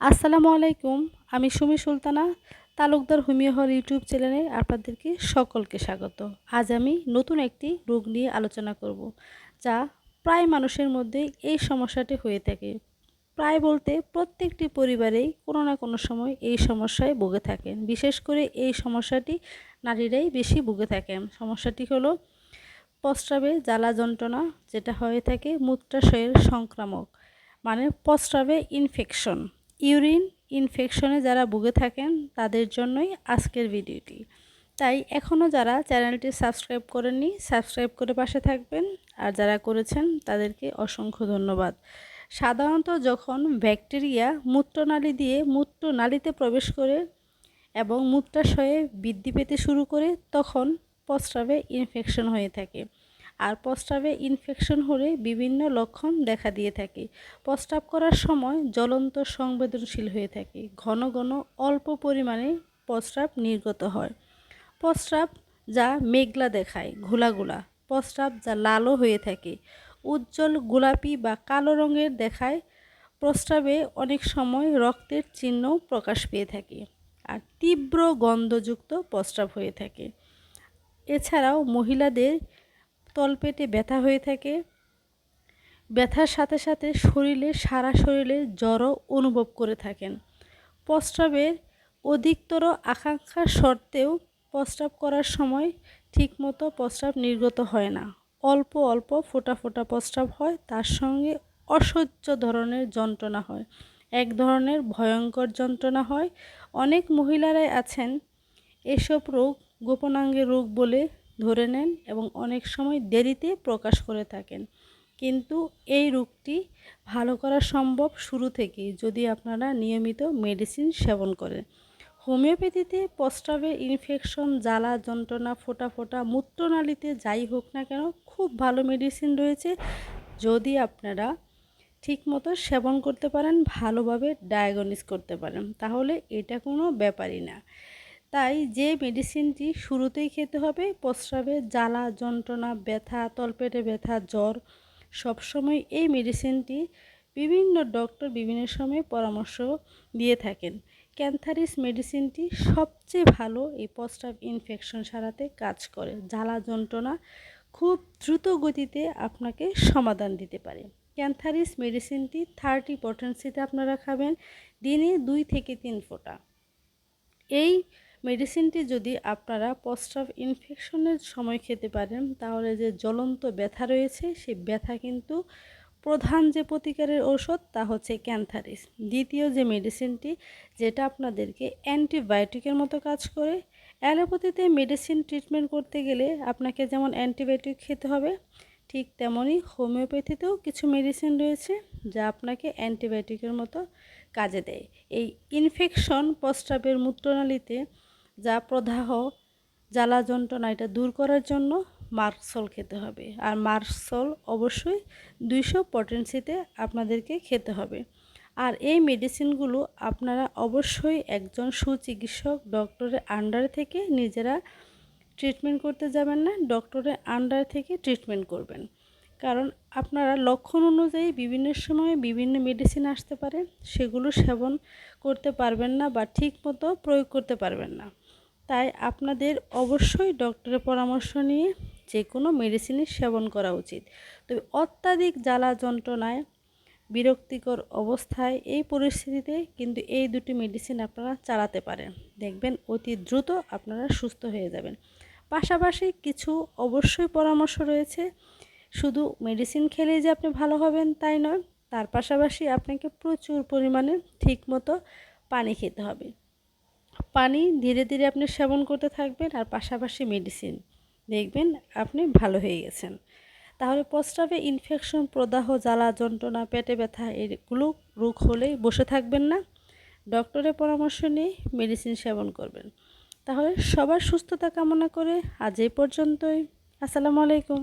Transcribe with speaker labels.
Speaker 1: আসসালামু আলাইকুম, আমি Sumi Sultana, Talukdar homeo hall YouTube চ্যানেলে আপনাদেরকে সকলকে স্বাগত। আজ আমি নতুন একটি রোগ নিয়ে আলোচনা করব, যা প্রায় মানুষের মধ্যে এই সমস্যাটি হয়ে থাকে। প্রায় বলতে প্রত্যেকটি পরিবারেই কোনো না কোনো সময় এই সমস্যায় ভুগে থাকেন। বিশেষ করে এই সমস্যাটি নারীরাই বেশি ভুগে থাকেন। সমস্যাটি হলো প্রস্রাবে জ্বালা যন্ত্রণা, যেটা হয়ে থাকে মূত্রাশয়ের সংক্রামক মানে প্রস্রাবে ইনফেকশন ইউরিন ইনফেকশনে যারা ভুগে থাকেন, তাদের জন্যই আজকের ভিডিওটি। তাই এখনও যারা চ্যানেলটি সাবস্ক্রাইব করেননি, সাবস্ক্রাইব করে পাশে থাকবেন। আর যারা করেছেন, তাদেরকে অসংখ্য ধন্যবাদ। সাধারণত যখন ব্যাকটেরিয়া মূত্রনালী দিয়ে মূত্রনালীতে প্রবেশ করে এবং মূত্রাশয়ে বৃদ্ধি পেতে শুরু করে, তখন প্রস্রাবে ইনফেকশন হয়ে থাকে। আর প্রস্রাবে ইনফেকশন হলে বিভিন্ন লক্ষণ দেখা দিয়ে থাকে। প্রস্রাব করার সময় জ্বলন্ত সংবেদনশীল হয়ে থাকে। ঘন ঘন অল্প পরিমাণে প্রস্রাব নির্গত হয়। প্রস্রাব যা মেঘলা দেখায় ঘোলাগুলা প্রস্রাব যা লালও হয়ে থাকে। উজ্জ্বল গোলাপি বা কালো রঙের দেখায়। প্রস্রাবে অনেক সময় রক্তের চিহ্ন প্রকাশ পেয়ে থাকে আর তীব্র গন্ধযুক্ত প্রস্রাব হয়ে থাকে। এছাড়াও মহিলাদের তলপেটে ব্যথা হয়ে থাকে। ব্যথার সাথে সাথে শরীরে সারা শরীরে জ্বরও অনুভব করে থাকেন। প্রস্রাবের অধিকতর আকাঙ্ক্ষা সত্ত্বেও প্রস্রাব করার সময় ঠিকমতো প্রস্রাব নির্গত হয় না। অল্প অল্প ফোটা ফোটা প্রস্রাব হয়, তার সঙ্গে অসহ্য ধরনের যন্ত্রণা হয়। এক ধরনের ভয়ঙ্কর যন্ত্রণা হয়। অনেক মহিলারাই আছেন এসব রোগ, গোপনাঙ্গের রোগ বলে ধরে নেন এবং অনেক সময় দেরিতে প্রকাশ করে থাকেন। কিন্তু এই রোগটি ভালো করা সম্ভব শুরু থেকেই যদি আপনারা নিয়মিত মেডিসিন সেবন করেন। হোমিওপ্যাথিতে প্রস্রাবে ইনফেকশন, জ্বালা, যন্ত্রণা, ফোটা ফোটা, মূত্রনালীতে যাই হোক না কেন খুব ভালো মেডিসিন রয়েছে। যদি আপনারা ঠিকমতো সেবন করতে পারেন, ভালোভাবে ডায়াগনিস করতে পারেন, তাহলে এটা কোনো ব্যাপারই না। তাই যে মেডিসিনটি শুরুতেই খেতে হবে, প্রস্রাবে জ্বালা, যন্ত্রণা, ব্যথা, তলপেটে ব্যথা, জ্বর, সবসময় এই মেডিসিনটি বিভিন্ন ডক্টর বিভিন্ন সময় পরামর্শ দিয়ে থাকেন। ক্যান্থারিস মেডিসিনটি সবচেয়ে ভালো এই প্রস্রাব ইনফেকশন সারাতে কাজ করে। জ্বালা, যন্ত্রণা খুব দ্রুত গতিতে আপনাকে সমাধান দিতে পারে। ক্যান্থারিস মেডিসিনটি থার্টি পটেন্সিতে আপনারা খাবেন, দিনে দুই থেকে তিন ফোঁটা। এই মেডিসিনটি যদি আপনারা প্রস্রাব ইনফেকশনের সময় খেতে পারেন, তাহলে যে জ্বলন্ত ব্যথা রয়েছে, সেই ব্যথা কিন্তু প্রধান যে প্রতিকারের ঔষধ, তা হচ্ছে ক্যান্থারিস। দ্বিতীয় যে মেডিসিনটি, যেটা আপনাদেরকে অ্যান্টিবায়োটিকের মতো কাজ করে, অ্যালোপ্যাথিতে মেডিসিন ট্রিটমেন্ট করতে গেলে আপনাকে যেমন অ্যান্টিবায়োটিক খেতে হবে, ঠিক তেমনই হোমিওপ্যাথিতেও কিছু মেডিসিন রয়েছে, যা আপনাকে অ্যান্টিবায়োটিকের মতো কাজে দেয়। এই ইনফেকশন প্রস্রাবের মূত্রনালীতে যা প্রদাহ, জ্বালা যন্ত্রণা, এটা দূর করার জন্য মার্কসল খেতে হবে। আর মার্কসল অবশ্যই দুইশো পটেন্সিতে আপনাদেরকে খেতে হবে। আর এই মেডিসিনগুলো আপনারা অবশ্যই একজন সুচিকিৎসক ডক্টরের আন্ডার থেকে নিজেরা ট্রিটমেন্ট করতে যাবেন না, ডক্টরের আন্ডার থেকে ট্রিটমেন্ট করবেন। কারণ আপনারা লক্ষণ অনুযায়ী বিভিন্ন সময়ে বিভিন্ন মেডিসিন আসতে পারে, সেগুলো সেবন করতে পারবেন না বা ঠিক মতো প্রয়োগ করতে পারবেন না। তাই আপনাদের অবশ্যই ডক্টরের পরামর্শ নিয়ে যে কোনো মেডিসিনই সেবন করা উচিত। তবে অত্যাধিক জ্বালা যন্ত্রণায়, বিরক্তিকর অবস্থায় এই পরিস্থিতিতে কিন্তু এই দুটি মেডিসিন আপনারা চালাতে পারেন। দেখবেন অতি দ্রুত আপনারা সুস্থ হয়ে যাবেন। পাশাপাশি কিছু অবশ্যই পরামর্শ রয়েছে। শুধু মেডিসিন খেলেই যে আপনি ভালো হবেন তাই নয়, তার পাশাপাশি আপনাকে প্রচুর পরিমাণে ঠিকমতো পানি খেতে হবে। পানি ধীরে ধীরে আপনি সেবন করতে থাকবেন আর পাশাপাশি মেডিসিন দেখবেন আপনি ভালো হয়ে গেছেন। তাহলে প্রস্রাবে ইনফেকশন প্রদাহ, জ্বালা, যন্ত্রণা, পেটে ব্যথা, এগুলো রোগ হলেই বসে থাকবেন না। ডক্টরের পরামর্শ নিয়ে মেডিসিন সেবন করবেন। তাহলে সবার সুস্থতা কামনা করে আজ এই পর্যন্তই। আসসালামু আলাইকুম।